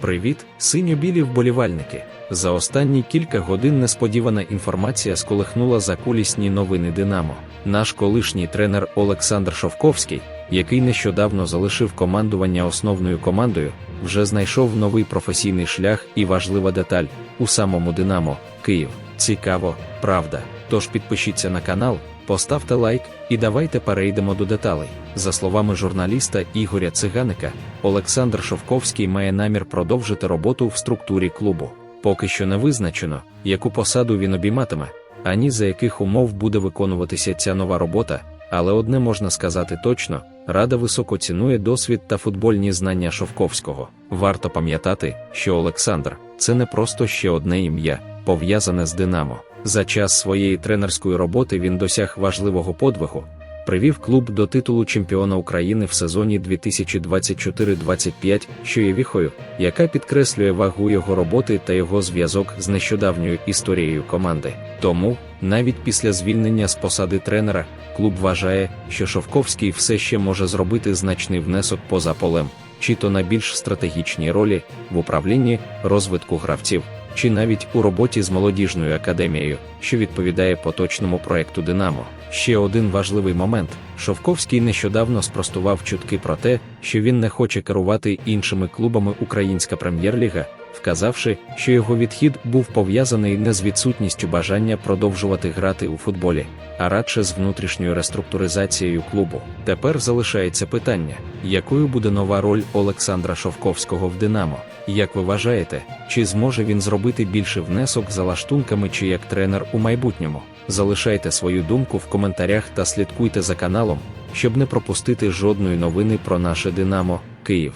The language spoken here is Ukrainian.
Привіт, синьо-білі вболівальники. За останні кілька годин несподівана інформація сколихнула закулісні новини Динамо. Наш колишній тренер Олександр Шовковський, який нещодавно залишив командування основною командою, вже знайшов новий професійний шлях і важлива деталь у самому Динамо, Київ. Цікаво, правда. Тож підпишіться на канал, поставте лайк і давайте перейдемо до деталей. За словами журналіста Ігоря Циганика, Олександр Шовковський має намір продовжити роботу в структурі клубу. Поки що не визначено, яку посаду він обійматиме, ані за яких умов буде виконуватися ця нова робота, але одне можна сказати точно: рада високо цінує досвід та футбольні знання Шовковського. Варто пам'ятати, що Олександр це не просто ще одне ім'я, пов'язане з Динамо. За час своєї тренерської роботи він досяг важливого подвигу, привів клуб до титулу чемпіона України в сезоні 2024-25, що є віхою, яка підкреслює вагу його роботи та його зв'язок з нещодавньою історією команди. Тому, навіть після звільнення з посади тренера, клуб вважає, що Шовковський все ще може зробити значний внесок поза полем, чи то на більш стратегічній ролі в управлінні, розвитку гравців чи навіть у роботі з молодіжною академією, що відповідає поточному проекту Динамо. Ще один важливий момент: Шовковський нещодавно спростував чутки про те, що він не хоче керувати іншими клубами Українська прем'єр-ліга, вказавши, що його відхід був пов'язаний не з відсутністю бажання продовжувати грати у футболі, а радше з внутрішньою реструктуризацією клубу. Тепер залишається питання, якою буде нова роль Олександра Шовковського в Динамо. Як ви вважаєте, чи зможе він зробити більше внесок за лаштунками чи як тренер у майбутньому? Залишайте свою думку в коментарях та слідкуйте за каналом, щоб не пропустити жодної новини про наше Динамо Київ.